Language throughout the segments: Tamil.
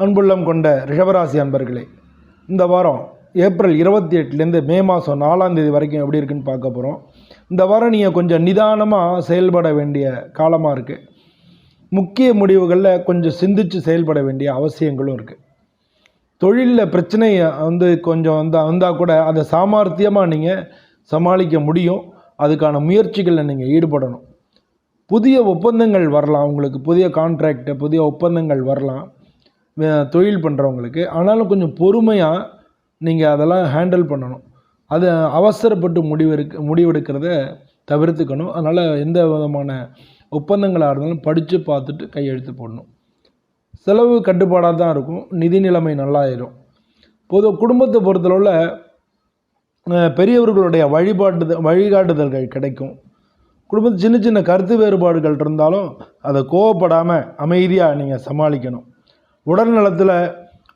அன்புள்ளம் கொண்ட ரிஷபராசி அன்பர்களே இந்த வாரம் ஏப்ரல் இருபத்தி எட்டுலேருந்து மே மாதம் நாலாம் தேதி வரைக்கும் எப்படி இருக்குன்னு பார்க்க போகிறோம் இந்த வாரம் நீங்கள் கொஞ்சம் நிதானமாக செயல்பட வேண்டிய காலமாக இருக்குது முக்கிய முடிவுகளில் கொஞ்சம் சிந்திச்சு செயல்பட வேண்டிய அவசியங்களும் இருக்குது தொழிலில் பிரச்சனை வந்து கொஞ்சம் வந்தால் வந்தால் கூட அதை சாமர்த்தியமாக நீங்கள் சமாளிக்க முடியும். அதுக்கான முயற்சிகளில் நீங்கள் ஈடுபடணும். புதிய ஒப்பந்தங்கள் வரலாம். உங்களுக்கு புதிய கான்ட்ராக்டு புதிய ஒப்பந்தங்கள் வரலாம். தொழில் பண்ணுறவங்களுக்கு ஆனாலும் கொஞ்சம் பொறுமையாக நீங்கள் அதெல்லாம் ஹேண்டில் பண்ணணும். அது அவசரப்பட்டு முடிவெடுக்க முடிவெடுக்கிறத தவிர்த்துக்கணும். அதனால் எந்த விதமான ஒப்பந்தங்களாக இருந்தாலும் படித்து பார்த்துட்டு கையெழுத்து போடணும். செலவு கட்டுப்பாடாக தான் இருக்கும். நிதி நிலைமை நல்லாயிரும். பொது குடும்பத்தை பொறுத்தளவில் பெரியவர்களுடைய வழிபாட்டு வழிகாட்டுதல்கள் கிடைக்கும். குடும்பத்து சின்ன சின்ன கருத்து வேறுபாடுகள் இருந்தாலும் அதை கோவப்படாமல் அமைதியாக நீங்கள் சமாளிக்கணும். உடல் நலத்தில்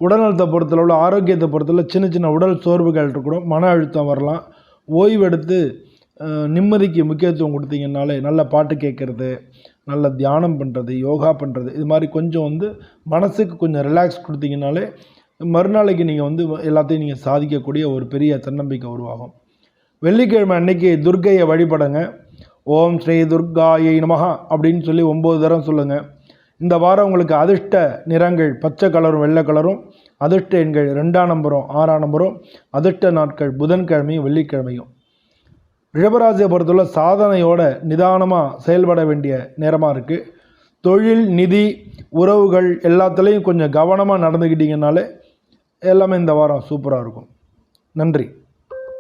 உடல்நலத்தை பொறுத்தளவில் ஆரோக்கியத்தை பொறுத்தளவு சின்ன சின்ன உடல் சோர்வுகள் இருக்கணும் மன அழுத்தம் வரலாம். ஓய்வெடுத்து நிம்மதிக்கு முக்கியத்துவம் கொடுத்தீங்கன்னாலே நல்ல பாட்டு கேட்குறது நல்ல தியானம் பண்ணுறது யோகா பண்ணுறது இது மாதிரி கொஞ்சம் வந்து மனசுக்கு கொஞ்சம் ரிலாக்ஸ் கொடுத்தீங்கனாலே மறுநாளைக்கு நீங்கள் வந்து எல்லாத்தையும் நீங்கள் சாதிக்கக்கூடிய ஒரு பெரிய தன்னம்பிக்கை உருவாகும். வெள்ளிக்கிழமை அன்னைக்கு துர்க்கையை வழிபடுங்க. ஓம் ஸ்ரீ துர்காயை நமகா அப்படின்னு சொல்லி ஒம்பது தரம் சொல்லுங்கள் இந்த வாரம் உங்களுக்கு அதிர்ஷ்ட நிறங்கள் பச்சை கலரும் வெள்ளை கலரும் அதிர்ஷ்ட எண்கள் ரெண்டாம் நம்பரும் ஆறாம் நம்பரும் அதிர்ஷ்ட நாட்கள் புதன்கிழமையும் வெள்ளிக்கிழமையும். ரிஷபராசியை பொறுத்தவரை சாதனையோட நிதானமாக செயல்பட வேண்டிய நேரமாக இருக்குது தொழில் நிதி உறவுகள் எல்லாத்துலேயும் கொஞ்சம் கவனமாக நடந்துக்கிட்டீங்கனாலே எல்லாமே இந்த வாரம் சூப்பராக இருக்கும். நன்றி.